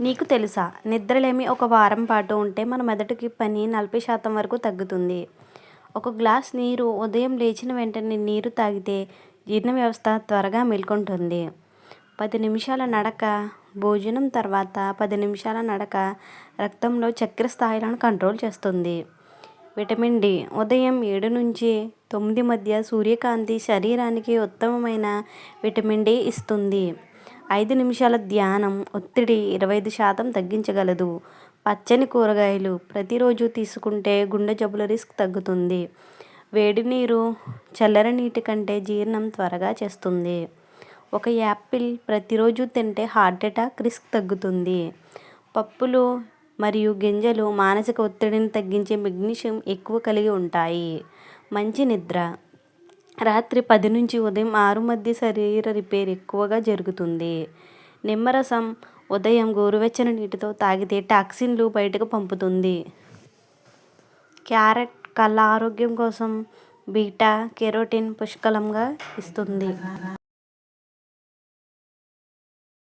నీకు తెలుసా నిద్రలేమి ఒక వారం పాటు ఉంటే మన మెదడుకి పని నలభై శాతం వరకు తగ్గుతుంది. ఒక గ్లాస్ నీరు ఉదయం లేచిన వెంటనే నీరు తాగితే జీర్ణ వ్యవస్థ త్వరగా మేల్కొంటుంది. పది నిమిషాల నడక భోజనం తర్వాత పది నిమిషాల నడక రక్తంలో చక్కెర స్థాయిలను కంట్రోల్ చేస్తుంది. విటమిన్ డి ఉదయం ఏడు నుంచి తొమ్మిది మధ్య సూర్యకాంతి శరీరానికి ఉత్తమమైన విటమిన్ డి ఇస్తుంది. ఐదు నిమిషాల ధ్యానం ఒత్తిడి ఇరవై ఐదు శాతం తగ్గించగలదు. పచ్చని కూరగాయలు ప్రతిరోజు తీసుకుంటే గుండె జబ్బుల రిస్క్ తగ్గుతుంది. వేడి నీరు చల్లని నీటి కంటే జీర్ణం త్వరగా చేస్తుంది. ఒక యాపిల్ ప్రతిరోజు తింటే హార్ట్ అటాక్ రిస్క్ తగ్గుతుంది. పప్పులు మరియు గింజలు మానసిక ఒత్తిడిని తగ్గించే మెగ్నీషియం ఎక్కువ కలిగి ఉంటాయి. మంచి నిద్ర రాత్రి పది నుంచి ఉదయం ఆరు మధ్య శరీర రిపేర్ ఎక్కువగా జరుగుతుంది. నిమ్మరసం ఉదయం గోరువెచ్చని నీటితో తాగితే టాక్సిన్లు బయటకు పంపుతుంది. క్యారెట్ కళ్ళ ఆరోగ్యం కోసం బీటా కెరోటిన్ పుష్కలంగా ఇస్తుంది.